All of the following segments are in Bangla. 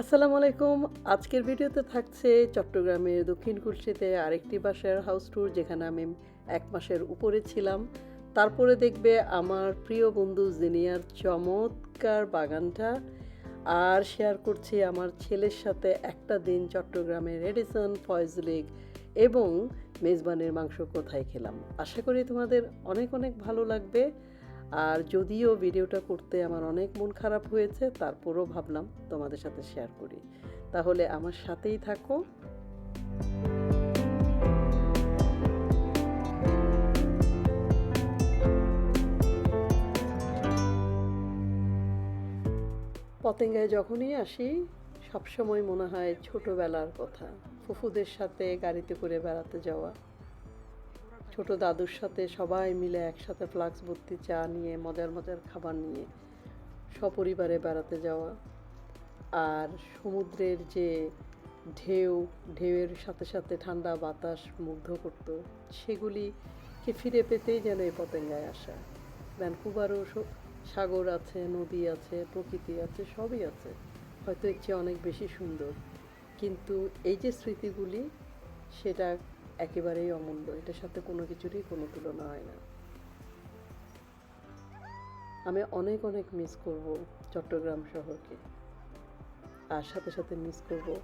আসসালামু আলাইকুম আজকের ভিডিওতে থাকছে চট্টগ্রামের দক্ষিণ কুলসিতে আরেকটি বাসার হাউস ট্যুর যেখানে আমি এক মাসের উপরে ছিলাম। তারপরে দেখবে আমার প্রিয় বন্ধু জিনিয়ার চমৎকার বাগানটা। আর শেয়ার করছি আমার ছেলের সাথে একটা দিন চট্টগ্রামের রেডিসন ফয়েজ লেক এবং মেজবানের মাংস কোথায় খেলাম। আশা করি তোমাদের অনেক অনেক ভালো লাগবে। আর যদিও ভিডিওটা করতে আমার অনেক মন খারাপ হয়েছে, তারপরও ভাবলাম তোমাদের সাথে শেয়ার করি। তাহলে আমার সাথেই থাকো। পতেঙ্গায় যখনই আসি, সবসময় মনে হয় ছোটোবেলার কথা। ফুফুদের সাথে গাড়িতে করে বেড়াতে যাওয়া। ছোট দাদুর সাথে সবাই মিলে একসাথে ফ্লাক্স ভর্তি চা নিয়ে, মজার মজার খাবার নিয়ে সপরিবারে বেড়াতে যাওয়া। আর সমুদ্রের যে ঢেউ, ঢেউয়ের সাথে সাথে ঠান্ডা বাতাস মুগ্ধ করতো সেগুলিকে ফিরে পেতেই যেন এই পতেঙ্গায় আসা। ভ্যানকুভারও সাগর আছে, নদী আছে, প্রকৃতি আছে, সবই আছে। হয়তো এর চেয়ে অনেক বেশি সুন্দর। কিন্তু এই যে স্মৃতিগুলি, সেটা একেবারেই অমূল্য। এটার সাথে কোনো কিছুরই কোনো তুলনা হয় না। আমি অনেক অনেক মিস করব চট্টগ্রাম শহরকে। আর সাথে সাথে মিস করব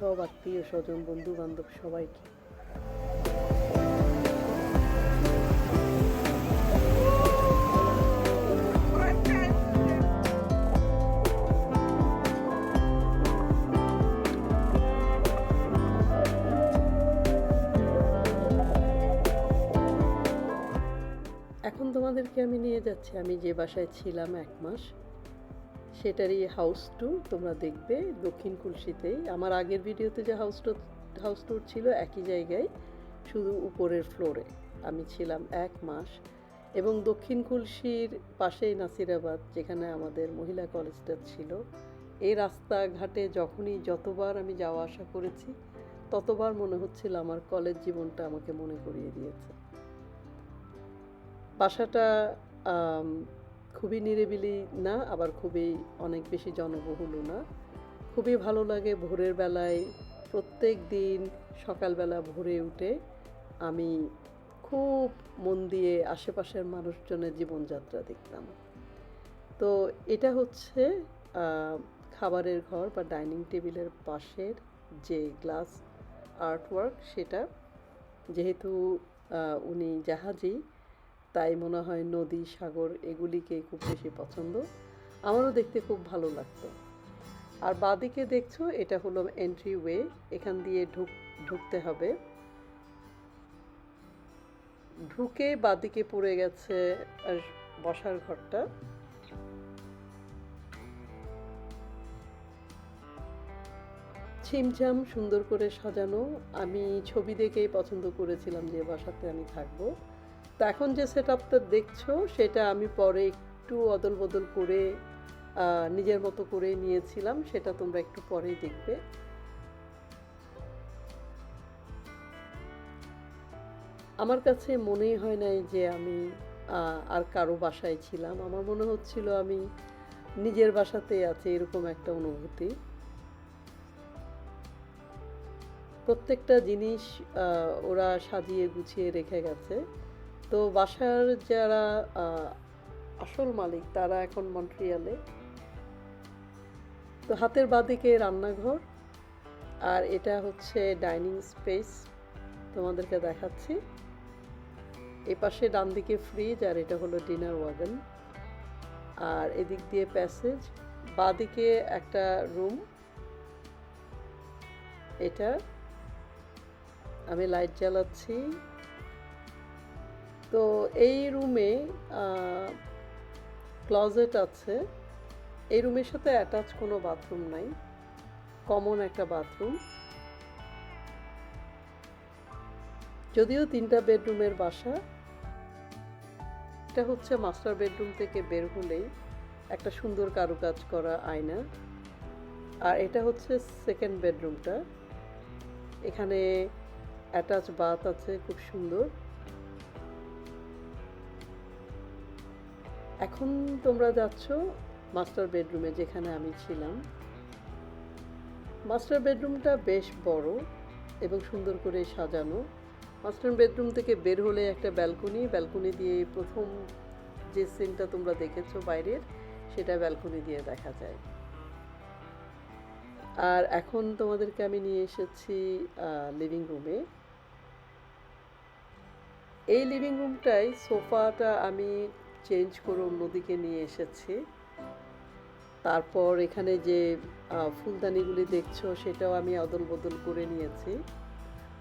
সব আত্মীয় স্বজন বন্ধু বান্ধব সবাইকে। তোমাদেরকে আমি নিয়ে যাচ্ছি। আমি যে বাসায় ছিলাম এক মাস, সেটারই হাউস ট্যুর তোমরা দেখবে দক্ষিণ কুলসিতেই। আমার আগের ভিডিওতে যে হাউস ট্যুর হাউস ট্যুর ছিল একই জায়গায়, শুধু উপরের ফ্লোরে আমি ছিলাম এক মাস এবং দক্ষিণ কুলসির পাশেই নাসিরাবাদ, যেখানে আমাদের মহিলা কলেজটা ছিল। এই রাস্তাঘাটে যখনই যতবার আমি যাওয়া আসা করেছি, ততবার মনে হচ্ছিল আমার কলেজ জীবনটা আমাকে মনে করিয়ে দিয়েছে। বাসাটা খুবই নিরিবিলি না, আবার খুবই অনেক বেশি জনবহুলও না। খুবই ভালো লাগে ভোরের বেলায় প্রত্যেক দিন সকালবেলা ভোরে উঠে আমি খুব মন দিয়ে আশেপাশের মানুষজনের জীবনযাত্রা দেখতাম। তো এটা হচ্ছে খাবারের ঘর বা ডাইনিং টেবিলের পাশের যে গ্লাস আর্টওয়ার্ক সেটা। যেহেতু উনি জাহাজি তাই মনে হয় নদী, সাগর এগুলিকে খুব বেশি পছন্দ। আমারও দেখতে খুব ভালো লাগতো। আর বাদিকে দেখছ, এটা হলো এন্ট্রি ওয়ে এখান দিয়ে ঢুক, ঢুকতে হবে। ঢুকে বাদিকে পড়ে গেছে আর বসার ঘরটা। ছিমছাম সুন্দর করে সাজানো। আমি ছবি দেখেই পছন্দ করেছিলাম যে বাসাতে আমি থাকব। তো এখন যে সেট আপটা দেখছ, সেটা আমি পরে একটু অদল বদল করে নিজের মতো করে নিয়েছিলাম, সেটা তোমরা একটু পরেই দেখবে। আমার কাছে মনেই হয় নাই যে আমি আর কারও বাসায় ছিলাম। আমার মনে হচ্ছিল আমি নিজের বাসাতেই আছে, এরকম একটা অনুভূতি। প্রত্যেকটা জিনিস ওরা সাজিয়ে গুছিয়ে রেখে গেছে। তো বাসার যারা আসল মালিক, তারা এখন মন্ট্রিয়ালে। তো হাতের বাদিকে রান্নাঘর, আর এটা হচ্ছে ডাইনিং স্পেস তোমাদেরকে দেখাচ্ছি। এ পাশে ডান দিকে ফ্রিজ, আর এটা হলো ডিনার ওয়াগন। আর এদিক দিয়ে প্যাসেজ, বাদিকে একটা রুম। এটা আমি লাইট জ্বালাচ্ছি। তো এই রুমে ক্লজেট আছে। এই রুমের সাথে অ্যাটাচ কোনো বাথরুম নাই। কমন একটা বাথরুম যদিও তিনটা বেডরুমের বাসা। এটা হচ্ছে মাস্টার বেডরুম থেকে বের হলেই একটা সুন্দর কারুকাজ করা আয়না। আর এটা হচ্ছে সেকেন্ড বেডরুমটা এখানে অ্যাটাচ বাথ আছে, খুব সুন্দর। এখন তোমরা যাচ্ছ মাস্টার বেডরুমে যেখানে আমি ছিলাম। মাস্টার বেডরুমটা বেশ বড় এবং সুন্দর করে সাজানো। মাস্টার বেডরুম থেকে বের হলে একটা ব্যালকনি ব্যালকনি দিয়ে প্রথম যে সিনটা তোমরা দেখেছ বাইরের, সেটা ব্যালকনি দিয়ে দেখা যায়। আর এখন তোমাদেরকে আমি নিয়ে এসেছি লিভিং রুমে এই লিভিং রুমটাই সোফাটা আমি চেঞ্জ করে অন্যদিকে নিয়ে এসেছি। তারপর এখানে যে ফুলদানিগুলি দেখছ, সেটাও আমি অদল বদল করে নিয়েছি।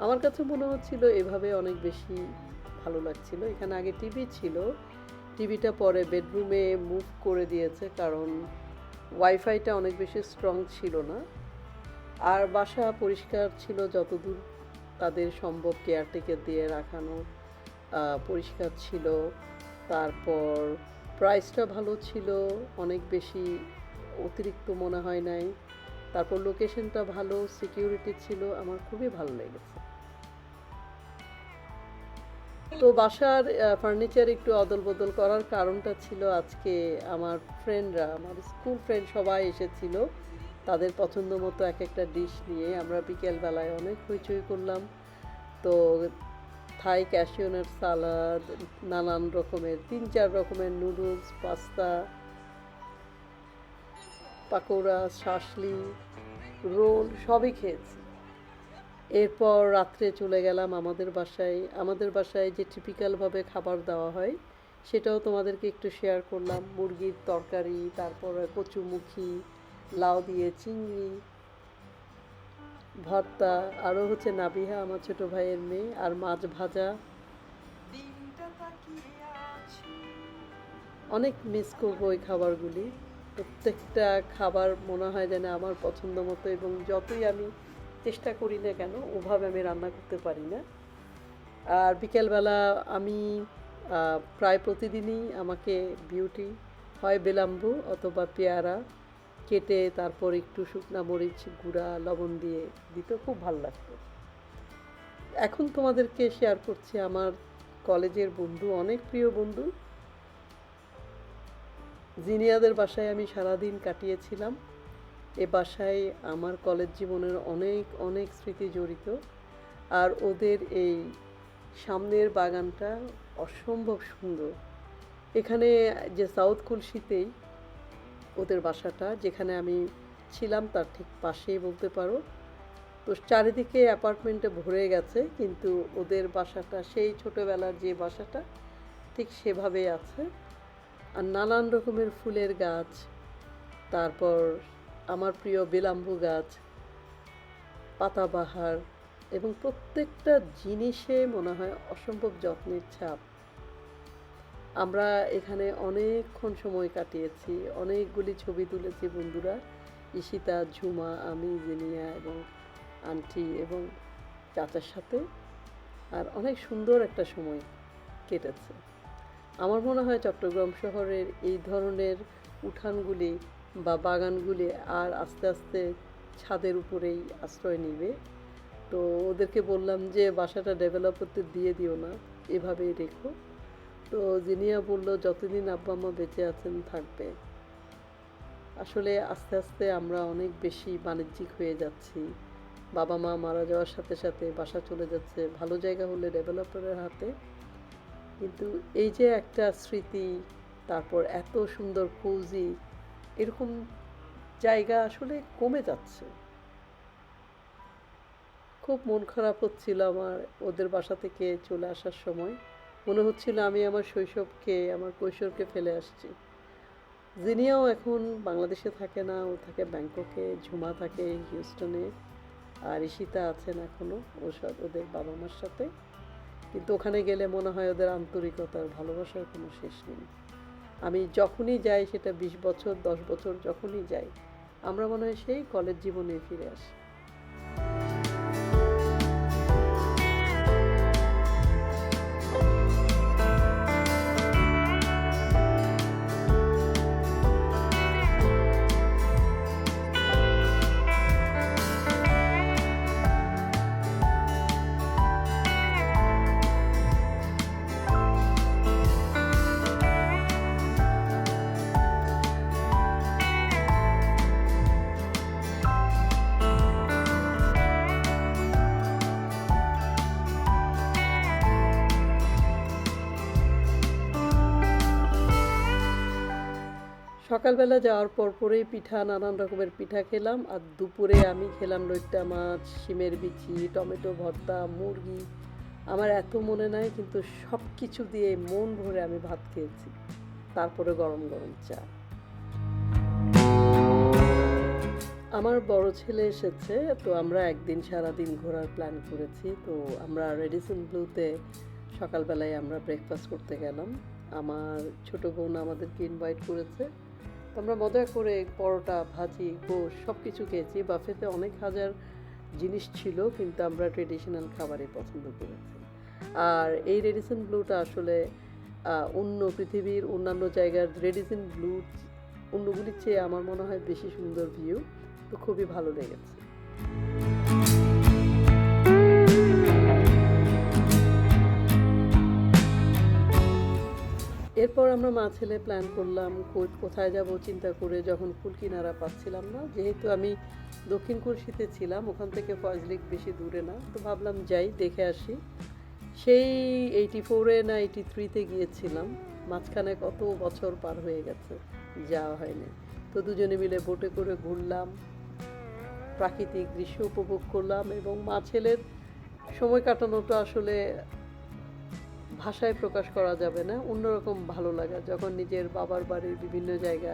আমার কাছে মনে হচ্ছিল এভাবে অনেক বেশি ভালো লাগছিল। এখানে আগে টিভি ছিল। টিভিটা পরে বেডরুমে মুভ করে দিয়েছে, কারণ ওয়াইফাইটা অনেক বেশি স্ট্রং ছিল না। আর বাসা পরিষ্কার ছিল যতদূর তাদের সম্ভব কেয়ারটেকার দিয়ে রাখানো পরিষ্কার ছিল। তারপর প্রাইসটা ভালো ছিল, অনেক বেশি অতিরিক্ত মনে হয় নাই। তারপর লোকেশনটা ভালো সিকিউরিটি ছিল, আমার খুবই ভালো লেগেছে। তো বাসার ফার্নিচার একটু অদল বদল করার কারণটা ছিল আজকে আমার ফ্রেন্ডরা আমার স্কুল ফ্রেন্ড সবাই এসেছিল। তাদের পছন্দ মতো এক একটা ডিশ নিয়ে। আমরা বিকেলবেলায় অনেক হইচই করলাম। তো থাই ক্যাশিওনার সালাদ, নানান রকমের, তিন চার রকমের নুডলস, পাস্তা, পাকোড়া, শাসলি, রোল, সবই খেয়েছি। এরপর রাত্রে চলে গেলাম আমাদের বাসায়। আমাদের বাসায় যে টিপিক্যালভাবে খাবার দেওয়া হয়, সেটাও তোমাদেরকে একটু শেয়ার করলাম। মুরগির তরকারি, তারপরে কচুমুখী, লাউ দিয়ে চিংড়ি ভর্তা আরও হচ্ছে নাবিহা আমার ছোট ভাইয়ের মেয়ে আর মাছ ভাজা। অনেক মিস করব ওই খাবারগুলি। প্রত্যেকটা খাবার মনে হয় যেন আমার পছন্দ মতো এবং যতই আমি চেষ্টা করি না কেন ওভাবে আমি রান্না করতে পারি না। আর বিকেলবেলা আমি প্রায় প্রতিদিনই আমাকে বিউটি হয় বেলাম্বু অথবা পেয়ারা। কেটে তারপর একটু শুকনা মরিচ, গুঁড়া, লবণ দিয়ে দিত খুব ভালো লাগতো। এখন তোমাদেরকে শেয়ার করছি আমার কলেজের বন্ধু, অনেক প্রিয় বন্ধু। জিনিয়াদের বাসায় আমি সারাদিন কাটিয়েছিলাম। এ বাসায় আমার কলেজ জীবনের অনেক অনেক স্মৃতি জড়িত। আর ওদের এই সামনের বাগানটা অসম্ভব সুন্দর। এখানে যে সাউথ কুলসিতেই ওদের বাসাটা, যেখানে আমি ছিলাম তার ঠিক পাশেই বলতে পারো। তো চারিদিকে অ্যাপার্টমেন্টে ভরে গেছে, কিন্তু ওদের বাসাটা, সেই ছোটোবেলার যে বাসাটা, ঠিক সেভাবেই আছে। আর নানান রকমের ফুলের গাছ, তারপর আমার প্রিয় বেলাম্বু গাছ পাতাবাহার এবং প্রত্যেকটা জিনিসে মনে হয় অসম্ভব যত্নের ছাপ। আমরা এখানে অনেকক্ষণ সময় কাটিয়েছি, অনেকগুলি ছবি তুলেছি বন্ধুরা। ঈশিতা, ঝুমা, আমি, জিনিয়া এবং আন্টি এবং চাচার সাথে। আর অনেক সুন্দর একটা সময় কেটেছে। আমার মনে হয় চট্টগ্রাম শহরের এই ধরনের উঠানগুলি বা বাগানগুলি আর আস্তে আস্তে ছাদের উপরেই আশ্রয় নিবে। তো ওদেরকে বললাম যে, বাসাটা ডেভেলপ করতে দিয়ে দিও না। এভাবেই রেখো। তো জিনিয়া বলল, যতদিন আব্বা আম্মা বেঁচে আছেন, থাকবে। আসলে আস্তে আস্তে আমরা অনেক বেশি বাণিজ্যিক হয়ে যাচ্ছি। বাবা মা মারা যাওয়ার সাথে সাথে বাসা চলে যাচ্ছে, ভালো জায়গা হলে ডেভেলপারের হাতে। কিন্তু এই যে একটা স্মৃতি, তারপর এত সুন্দর কৌজি এরকম জায়গা আসলে কমে যাচ্ছে। খুব মন খারাপ হচ্ছিল আমার ওদের বাসা থেকে চলে আসার সময়। মনে হচ্ছিল আমি আমার শৈশবকে, আমার কৈশোরকে ফেলে আসছি। জিনিয়াও এখন বাংলাদেশে থাকে না, ও থাকে ব্যাংককে, ঝুমা থাকে হিউস্টনে, আর ঈশিতা আছেন এখনও ওর সাথে ওদের বাবা মার সাথে। কিন্তু ওখানে গেলে মনে হয় ওদের আন্তরিকতার ভালোবাসার কোনো শেষ নেই। আমি যখনই যাই, সেটা বিশ বছর, দশ বছর যখনই যাই, আমরা মনে হয় সেই কলেজ জীবনে ফিরে আসি। সকালবেলা যাওয়ার পর পরেই পিঠা, নানান রকমের পিঠা খেলাম আর দুপুরে আমি খেলাম লইট্টা মাছ, শিমের বিচি, টমেটো ভর্তা, মুরগি। আমার এত মনে নাই, কিন্তু সব কিছু দিয়ে মন ভরে আমি ভাত খেয়েছি। তারপরে গরম গরম চা। আমার বড় ছেলে এসেছে, তো আমরা একদিন সারাদিন ঘোরার প্ল্যান করেছি। তো আমরা রেডিসন ব্লুতে সকালবেলায় আমরা ব্রেকফাস্ট করতে গেলাম। আমার ছোট বোন আমাদেরকে ইনভাইট করেছে। আমরা মজা করে পরোটা, ভাজি, গোশ সব কিছু খেয়েছি। বাফেতে অনেক হাজার জিনিস ছিল, কিন্তু আমরা ট্রেডিশনাল খাবারই পছন্দ করেছি। আর এই রেডিসন ব্লুটা আসলে অন্য পৃথিবীর অন্যান্য জায়গার রেডিসন ব্লু, অন্যগুলির চেয়ে আমার মনে হয় বেশি সুন্দর ভিউ তো খুবই ভালো লেগেছে। এরপর আমরা মা ছেলে প্ল্যান করলাম কোথায় যাব চিন্তা করে যখন কুল কিনারা পাচ্ছিলাম না। যেহেতু আমি দক্ষিণ কুলশিতে ছিলাম, ওখান থেকে ফয়জলিক বেশি দূরে না। তো ভাবলাম যাই, দেখে আসি। সেই এইটি ফোরে না এইটি থ্রিতে গিয়েছিলাম। মাঝখানে কত বছর পার হয়ে গেছে, যাওয়া হয়নি। তো দুজনে মিলে বোটে করে ঘুরলাম। প্রাকৃতিক দৃশ্য উপভোগ করলাম এবং মা ছেলের সময় কাটানোটা আসলে ভাষায় প্রকাশ করা যাবে না, অন্যরকম ভালো লাগা। যখন নিজের বাবার বাড়ির বিভিন্ন জায়গা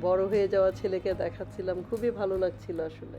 বড় হয়ে যাওয়া ছেলেকে দেখাচ্ছিলাম, খুবই ভালো লাগছিল আসলে।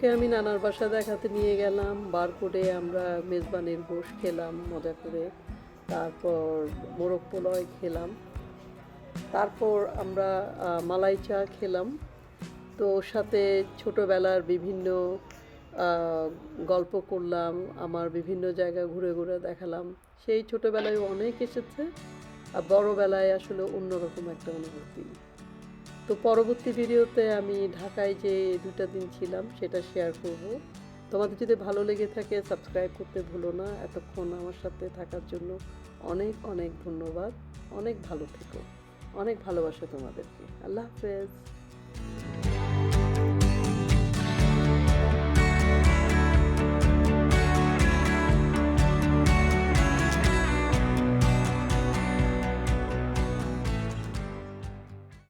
ওকে আমি নানার বাসা দেখাতে নিয়ে গেলাম বারকোটে আমরা মেজবানির গোশ খেলাম, মজা করে। তারপর মোরগ পোলয় খেলাম। তারপর আমরা মালাই চা খেলাম। তো ওর সাথে ছোটোবেলার বিভিন্ন গল্প করলাম, আমার বিভিন্ন জায়গা ঘুরে ঘুরে দেখালাম। সেই ছোটোবেলায় অনেক এসেছে, আর বড়োবেলায় আসলে অন্যরকম একটা অনুভূতি। তো পরবর্তী ভিডিওতে আমি ঢাকায় যে দুটা দিন ছিলাম, সেটা শেয়ার করব। তোমাদের যদি ভালো লেগে থাকে সাবস্ক্রাইব করতে ভুলো না। এতক্ষণ আমার সাথে থাকার জন্য অনেক অনেক ধন্যবাদ। অনেক ভালো থেকো। অনেক ভালোবাসা তোমাদেরকে। আল্লাহ হাফেজ।